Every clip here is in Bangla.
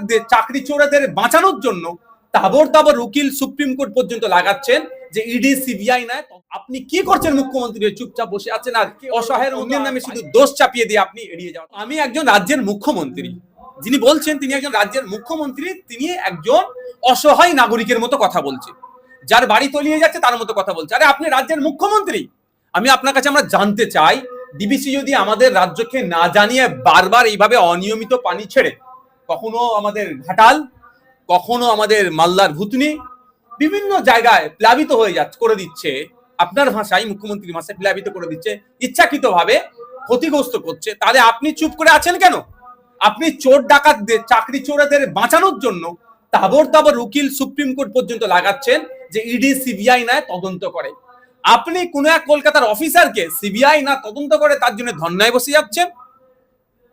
ডাকাতদের চাকরি চোরাদের বাঁচানোর জন্য তাবর তাবর উকিল সুপ্রিম কোর্ট পর্যন্ত লাগাচ্ছেন যে ইডি সিবিআই নয় আপনি কি করছেন মুখ্যমন্ত্রী? চুপচাপ বসে আছেন আর অসহায়ের অন্যের নামে শুধু দোষ চাপিয়ে দিয়ে আপনি এড়িয়ে যান আমি একজন রাজ্যের মুখ্যমন্ত্রী। যিনি বলছেন তিনি একজন রাজ্যের মুখ্যমন্ত্রী তিনি একজন অসহায় নাগরিকের মতো কথা বলছে। যার বাড়ি তলিয়ে যাচ্ছে তার মতো কথা বলছে। আরে আপনি রাজ্যের মুখ্যমন্ত্রী! আমি আপনার কাছে আমরা জানতে চাই ডিবিসি যদি আমাদের রাজ্যকে না জানিয়ে বারবার এইভাবে অনিয়মিত পানি ছেড়ে কখনো আমাদের ঘাটাল, কখনো আমাদের মালদার ভুতনি বিভিন্ন জায়গায় প্লাবিত হয়ে যাচ্ছে, করে দিচ্ছে। আপনার ভাষায় মুখ্যমন্ত্রীর ভাষায় প্লাবিত করে দিচ্ছে, ইচ্ছাকৃতভাবে ক্ষতিগ্রস্ত করছে। তাহলে আপনি চুপ করে আছেন কেন? আপনি চোর ডাকাতদের চাকরি চোরাদের বাঁচানোর জন্য তাবর তাবর উকিল সুপ্রিম কোর্ট পর্যন্ত লাগাচ্ছেন যে ইডি, সিবিআই নয় তদন্ত করে। আপনি কোন এক কলকাতার অফিসারকে সিবিআই না তদন্ত করে, তার জন্য ধর্নায় বসে যাচ্ছেন?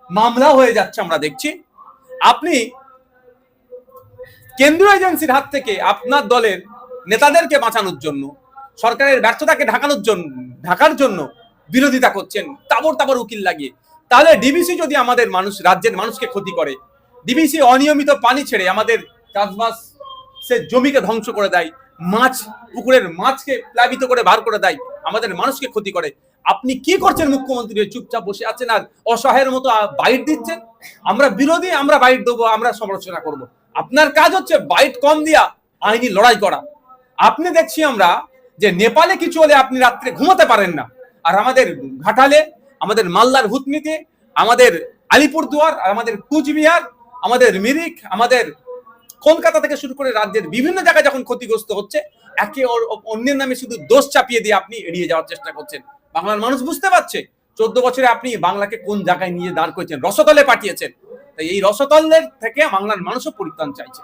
মামলা হয়ে যাচ্ছে, আমরা দেখছি। আপনি কেন্দ্রীয় এজেন্সির হাত থেকে আপনার দলের নেতাদেরকে বাঁচানোর জন্য, সরকারের ব্যর্থতাকে ঢাকানোর জন্য ঢাকার জন্য বিরোধিতা করছেন তাবর তাবর উকিল লাগিয়ে। তাহলে ডিবিসি যদি আমাদের মানুষ, রাজ্যের মানুষকে ক্ষতি করে, ডিবিসি অনিয়মিত পানি ছেড়ে আমাদের চাষবাস সে জমিকে ধ্বংস করে দেয়, মাছ, পুকুরের মাছকে প্লাবিত করে বার করে দেয়, আমাদের মানুষকে ক্ষতি করে আপনি কি করছেন মুখ্যমন্ত্রী? চুপচাপ বসে আছেন আর অসহায়ের মতো বাইট দিচ্ছেন? আমরা বিরোধী, আমরা বাইট দেবো, আমরা সমালোচনা করব। আপনার কাজ হচ্ছে বাইট কম দিয়া আইনি লড়াই করা। আপনি দেখছি আমরা যে নেপালে কিছু হলে আপনি রাত্রে ঘুমাতে পারেন না। আর আমাদের ঘাটালে, আমাদের মালদার হুতনিতে, আমাদের আলিপুরদুয়ার আমাদের কুচবিহার, আমাদের মিরিক, আমাদের কলকাতা থেকে শুরু করে রাজ্যের বিভিন্ন জায়গায় যখন ক্ষতিগ্রস্ত হচ্ছে, একে অন্যের নামে শুধু দোষ চাপিয়ে দিয়ে আপনি এড়িয়ে যাওয়ার চেষ্টা করছেন। বাংলার মানুষ বুঝতে পারছে, চোদ্দ বছরে আপনি বাংলাকে কোন জায়গায় নিয়ে দাঁড় করেছেন? রসতলে পাঠিয়েছেন। তাই এই রসতলের থেকে বাংলার মানুষও পরিত্রাণ চাইছে।